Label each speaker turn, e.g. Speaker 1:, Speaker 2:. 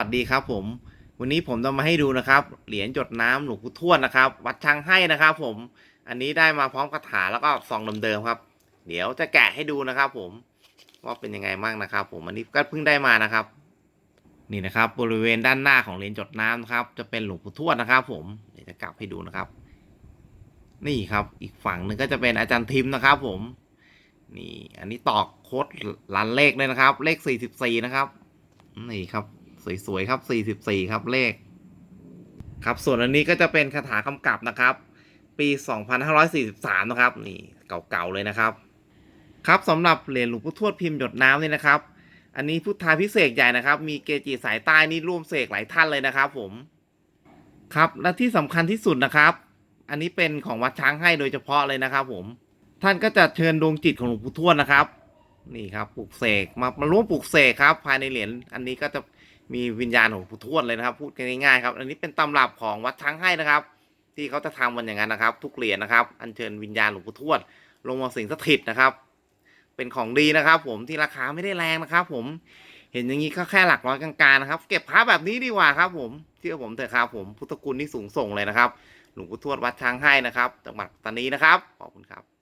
Speaker 1: สวัสดีครับผม วันนี้ผมจะมาให้ดูนะครับ เหรียญจดน้ำหลวงปู่ทวดนะครับ วัดช้างให้นะครับ ผม อันนี้ได้มาพร้อมคาถาแล้วก็ซองเดิมๆครับ เดี๋ยวจะแกะให้ดูนะครับ ผมว่าเป็นยังไงบ้างนะครับ ผมอันนี้ก็เพิ่งได้มานะครับ นี่นะครับ บริเวณด้านหน้าของเหรียญจดน้ำนะครับ จะเป็นหลวงปู่ทวดนะครับ ผมเดี๋ยวจะกลับให้ดูนะครับ นี่ครับ อีกฝั่งหนึ่งก็จะเป็นอาจารย์ทิมนะครับ ผม นี่ อันนี้ตอกโค้ดลันเลขเลยนะครับ เลขสี่สิบสี่นะครับ นี่ครับ สวยๆครับ 44 ครับเลข ครับ ส่วนอันนี้ก็จะเป็นคาถากำกับนะครับ ปี 2543 นะครับ นี่เก่าๆเลยนะครับ ครับสำหรับเหรียญหลวงปู่ทวดพิมพ์หยดน้ำนี่นะครับ อันนี้พุทธาพิเศษใหญ่นะครับ มีเกจิสายใต้นี่ร่วมเสกหลายท่านเลยนะครับผม ครับและที่สำคัญที่สุดนะครับ อันนี้เป็นของวัดช้างให้โดยเฉพาะเลยนะครับ ผม ท่านก็จะเชิญดวงจิตของหลวงปู่ทวดนะครับนี่ครับปลูกเสกมามาร่วมปลูกเสกครับ ภายในเหรียญอันนี้ก็จะ มีวิญญาณของปู่ทวดเลยนะครับ พูดกันง่ายๆครับ อันนี้เป็นตำรับของวัดช้างให้นะครับ ที่เขาจะทำมันอย่างนั้นนะครับ ทุกเหรียญนะครับ อัญเชิญวิญญาณหลวงปู่ทวด ลงมาสิงสถิตนะครับ เป็นของดีนะครับ ผมที่ราคาไม่ได้แรงนะครับ ผม เห็นอย่างนี้ก็แค่หลักร้อยกลางๆนะครับ เก็บพระแบบนี้ดีกว่าครับ ผมเชื่อผมเถอะครับ ผมพุทธคุณที่สูงส่งเลยนะครับ หลวงปู่ทวดวัดช้างให้นะครับจังหวัดปัตตานีนะครับขอบคุณครับ